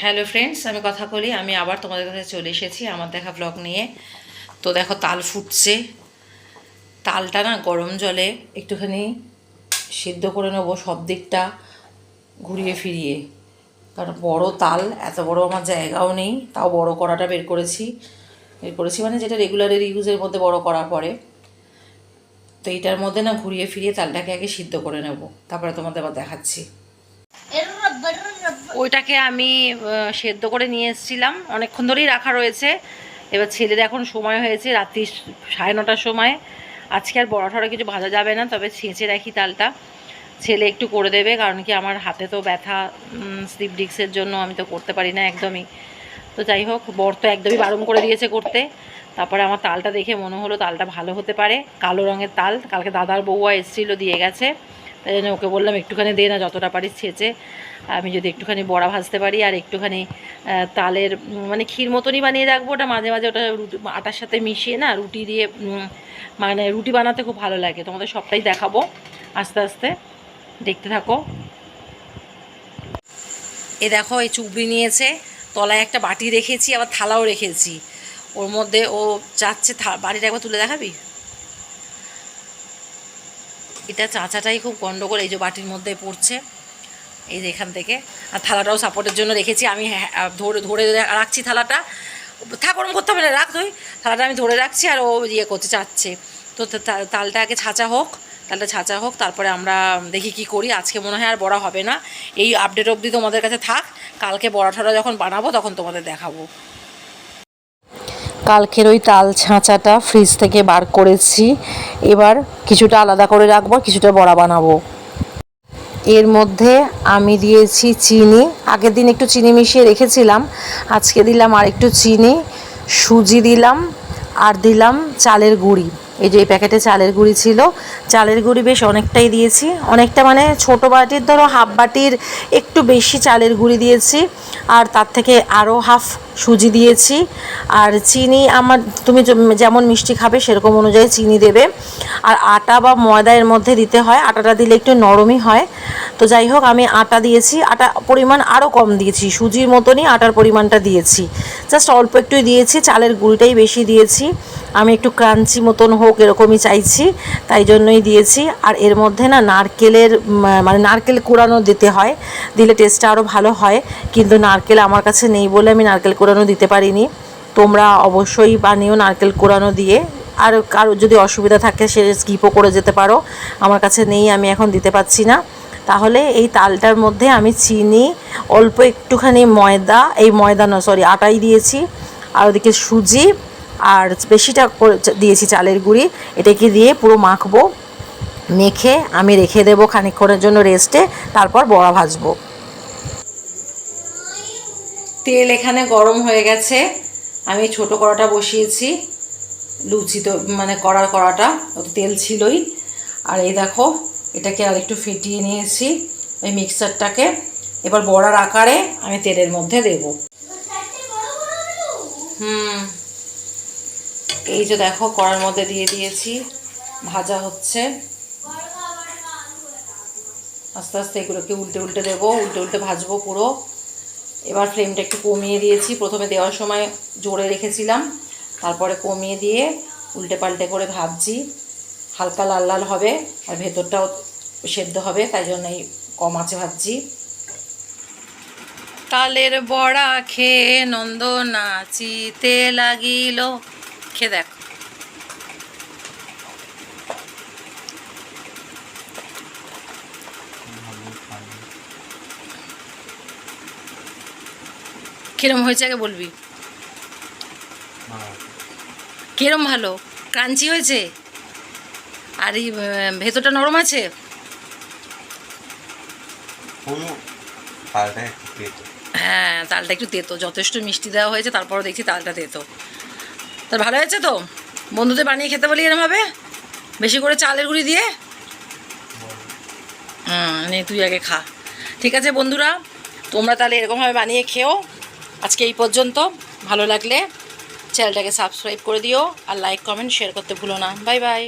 Hello friends আমি কথা বলি, আমি আবার তোমাদের কাছে চলে এসেছি আমার দেখা ব্লগ নিয়ে। তো দেখো, তাল ফুটছে। তালটা না গরম জলে একটুখানি সিদ্ধ করে নেব সব দিকটা ঘুরিয়ে ফিরিয়ে। কারণ বড় তাল, এত বড় আমার জায়গাও নেই, তাও বড় করাটা বের করেছি। বের করেছি মানে যেটা রেগুলারের ইউজের মধ্যে বড় করা পড়ে। তো এইটার মধ্যে না ঘুরিয়ে ফিরিয়ে তালটাকে আগে সিদ্ধ করে নেব। তারপরে তোমাদের আবার দেখাচ্ছি। ওইটাকে আমি সেদ্ধ করে নিয়ে এসেছিলাম। অনেকক্ষণ ধরেই রাখা রয়েছে। এবার ছেলের এখন সময় হয়েছে রাত্রি সাড়ে নটার সময়। আজকে আর বড়া ঠড়া কিছু ভাজা যাবে না, তবে ছেঁচে রাখি তালটা। ছেলে একটু করে দেবে, কারণ কি আমার হাতে তো ব্যথা স্লিপ ডিক্সের জন্য আমি তো করতে পারি না একদমই। তো যাই হোক, বর তো একদমই বারণ করে দিয়েছে করতে। তারপরে আমার তালটা দেখে মনে হলো তালটা ভালো হতে পারে। কালো রঙের তাল, কালকে দাদার বউয়া এসেছিল, দিয়ে গেছে। তাই জন্য ওকে বললাম, একটুখানি দে না, যতটা পারিস ছেঁচে। আমি যদি একটুখানি বড়া ভাজতে পারি আর একটুখানি তালের মানে ক্ষীর মতনই বানিয়ে রাখব। ওটা মাঝে মাঝে ওটা রুটি, আটার সাথে মিশিয়ে না রুটি দিয়ে মানে রুটি বানাতে খুব ভালো লাগে। তোমাদের সবটাই দেখাবো আস্তে আস্তে। দেখতে থাকো। এ দেখো, এই চুবড়ি নিয়েছে। তলায় একটা বাটি রেখেছি, আবার থালাও রেখেছি। ওর মধ্যে ও চাচ্ছে বাটিটা একবার তুলে দেখাবি? এটা চাচাটাই খুব গন্ডগোল এই যে বাটির মধ্যে পড়ছে, এই যে এখান থেকে। আর থালাটাও সাপোর্টের জন্য রেখেছি। আমি হ্যাঁ- ধরে ধরে রাখছি থালাটা। থাক ওরম করতে হবে না, রাখ তুই। থালাটা আমি ধরে রাখছি আর ও ইয়ে করতে চাচ্ছে। তা- তালটা আগে ছাঁচা হোক, তালটা ছাঁচা হোক, তারপরে আমরা দেখি কি করি। আজকে মনে হয় আর বড়া হবে না। এই আপডেট অবধি তোমাদের কাছে থাক। কালকে বড়া ঠড়া যখন বানাবো, তখন তোমাদের দেখাবো। কালকের ওই তাল ছাঁচাটা ফ্রিজ থেকে বার করেছি। এবার কিছুটা আলাদা করে রাখব, কিছুটা বড়া বানাবো। এর মধ্যে আমি দিয়েছি চিনি। আগের দিন একটু চিনি মিশিয়ে রেখেছিলাম, আজকে দিলাম আর একটু চিনি, সুজি দিলাম, আর দিলাম চালের গুঁড়ি। এই যে এই প্যাকেটে চালের গুঁড়ি ছিল, চালের গুঁড়ি বেশ অনেকটাই দিয়েছি। অনেকটা মানে ছোট বাটির, ধরো হাফ বাটির একটু বেশি চালের গুঁড়ি দিয়েছি, আর তার থেকে আরও হাফ সুজি দিয়েছি। আর চিনি আমার, তুমি যেমন মিষ্টি খাবে সেরকম অনুযায়ী চিনি দেবে। আর আটা বা ময়দা এর মধ্যে দিতে হয়। আটাটা দিলে একটু নরমই হয়। তো যাই হোক, আমি আটা দিয়েছি। আটা পরিমাণ আরও কম দিয়েছি। সুজির মতনই আটার পরিমাণটা দিয়েছি। জাস্ট অল্প একটুই দিয়েছি। চালের গুঁড়িটাই বেশি দিয়েছি। আমি একটু ক্রাঞ্চি মতন হোক এরকমই চাইছি। তাই জন্যই দিয়েছি। আর এর মধ্যে না নারকেলের মানে নারকেল কোড়ানো দিতে হয়। দিলে টেস্টটা আরও ভালো হয়। কিন্তু নারকেল আমার কাছে নেই বলে আমি নারকেল কোড়ানো দিতে পারিনি। তোমরা অবশ্যই বানিও নারকেল কোড়ানো দিয়ে। আর কারও যদি অসুবিধা থাকে, সে স্কিপও করে যেতে পারো। আমার কাছে নেই, আমি এখন দিতে পারছি না। তাহলে এই তালটার মধ্যে আমি চিনি, অল্প একটুখানি ময়দা, এই ময়দা না সরি আটাই দিয়েছি। আর ওদিকে সুজি, আর বেশিটা দিয়েছি চালের গুঁড়ি। এটাকে দিয়ে পুরো মাখবো, মেখে আমি রেখে দেবো খানিকক্ষণের জন্য রেস্টে, তারপর বড়া ভাজবো। তেল এখানে গরম হয়ে গেছে। আমি ছোট কড়াটা বসিয়েছি। লুচি তো মানে কড়ার কড়াটা, ওতে তেল ছিলই। আর এই দেখো, এটাকে আর একটু ফেটিয়ে নিয়েছি ওই মিক্সারটাকে। এবার বড়ার আকারে আমি তেলের মধ্যে দেব। হুম। এই যে দেখো, কড়ার মধ্যে দিয়ে দিয়েছি। ভাজা হচ্ছে। আস্তে আস্তে এগুলোকে উল্টে উল্টে দেবো, উল্টে উল্টে ভাজবো পুরো। এবার ফ্লেমটা একটু কমিয়ে দিয়েছি। প্রথমে দেওয়ার সময় জোরে রেখেছিলাম। তারপরে কমিয়ে দিয়ে উল্টে পাল্টে করে ভাবছি, হালকা লাল লাল হবে আর ভেতরটাও সেদ্ধ হবে, তাই জন্য এই কম আছে ভাবছি। তালের বড়া খেয়ে নন্দ নাচিতে লাগিল। খেয়ে দেখ। কিরম হয়েছে আগে বলবি? কিরম ভালো? ক্রাঞ্চি হয়েছে? আর এই ভেতরটা নরম আছে? হ্যাঁ তালটা একটু তেতো। যথেষ্ট মিষ্টি দেওয়া হয়েছে তারপরও দেখছি তালটা তেতো। তা ভালো হয়েছে তো? বন্ধুদের বানিয়ে খেতে বলি এরম হবে বেশি করে চালের গুঁড়ি দিয়ে? হুম নে তুই আগে খা। ঠিক আছে বন্ধুরা তোমরা তাহলে এরকমভাবে বানিয়ে খেও। আজকে এই পর্যন্ত। ভালো লাগলে চ্যানেলটাকে সাবস্ক্রাইব করে দিও আর লাইক কমেন্ট শেয়ার করতে ভুলো না। Bye bye